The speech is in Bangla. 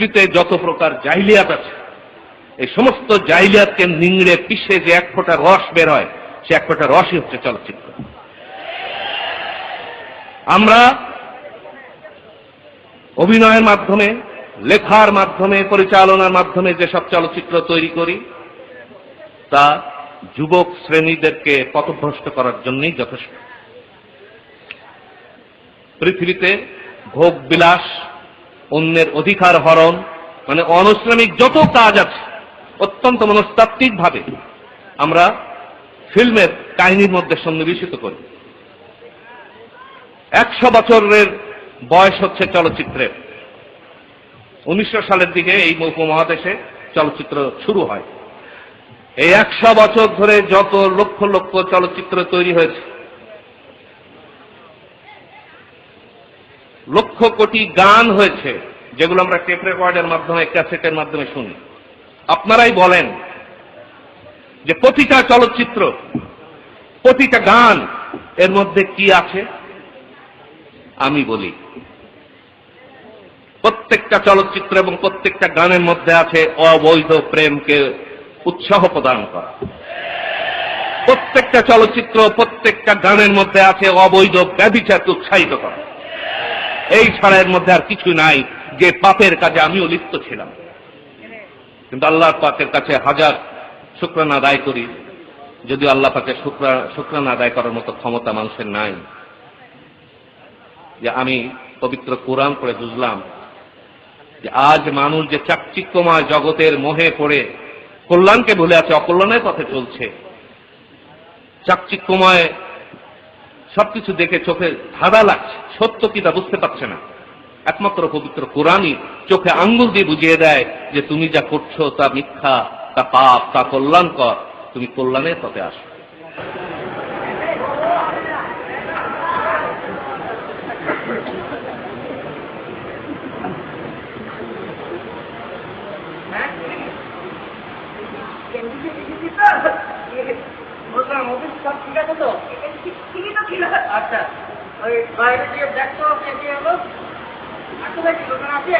পৃথিবীতে যত প্রকার জাহিলিয়াত আছে, এই সমস্ত জাহিলিয়াতকে নিংড়ে পিষে যে এক ফোঁটা রস বের হয় সে এক ফোঁটা রসই হচ্ছে চলচ্চিত্র। আমরা অভিনয়ের মাধ্যমে, লেখার মাধ্যমে, পরিচালনার মাধ্যমে যেসব চলচ্চিত্র তৈরি করি, তা যুবক শ্রেণীদেরকে পথভ্রষ্ট করার জন্যই যথেষ্ট। পৃথিবীতে ভোগ বিলাস অন্যের অধিকার হরণ মানে অনৈসলামিক যত কাজ আছে, অত্যন্ত মনস্তাত্ত্বিক ভাবে আমরা ফিল্মের কাহিনীর মধ্যে সন্নিবেশিত করি। একশো বছরের বয়স হচ্ছে চলচ্চিত্রের। উনিশশো সালের দিকে এই উপমহাদেশে চলচ্চিত্র শুরু হয়। এই একশো বছর ধরে যত লক্ষ লক্ষ চলচ্চিত্র তৈরি হয়েছে লক্ষ কোটি গান হয়েছে, যেগুলো আমরা টেপ রেকর্ডের মাধ্যমে, ক্যাসেটের মাধ্যমে শুনি। আপনারাই বলেন যে প্রতিটা চলচ্চিত্র, প্রতিটা গান, এর মধ্যে কি আছে? আমি বলি, প্রত্যেকটা চলচ্চিত্র এবং প্রত্যেকটা গানের মধ্যে আছে অবৈধ প্রেমকে উৎসাহ প্রদান করা। প্রত্যেকটা চলচ্চিত্র, প্রত্যেকটা গানের মধ্যে আছে অবৈধ ব্যবিচারকে উৎসাহিত করা। এই ছাড়া এর মধ্যে আর কিছু নাই যে পাপের কাজে আমিও লিপ্ত ছিলাম। কিন্তু আল্লাহ পাকের কাছে হাজার শুক্রানা আদায় করি, যদিও আল্লাহ পাকে শুক্রানা আদায় করার মতো ক্ষমতা মানুষের নাই। যে আমি পবিত্র কোরআন করে বুঝলাম যে আজ মানুষ যে চাকচিক্যময় জগতের মোহে পড়ে, কল্যাণকে ভুলে আছে, অকল্যাণের পথে চলছে। চাকচিক্যময় সবকিছু দেখে চোখে ধাঁধা লাগছে। সত্য কি তা বুঝতে পারছে না। একমাত্র পবিত্র কোরআনই চোখে আঙ্গুল দিয়ে বুঝিয়ে দেয় যে তুমি যা করছ তা মিথ্যা, তা পাপ, তা কল্যাণকর। তুমি কল্যাণের পথে আসো। বললাম অফিস সব ঠিক আছে তো? ঠিকই তো ছিল। আচ্ছা ওই বাইরে গিয়ে দেখতো কে কে হলো আসলে কি দোকান আছে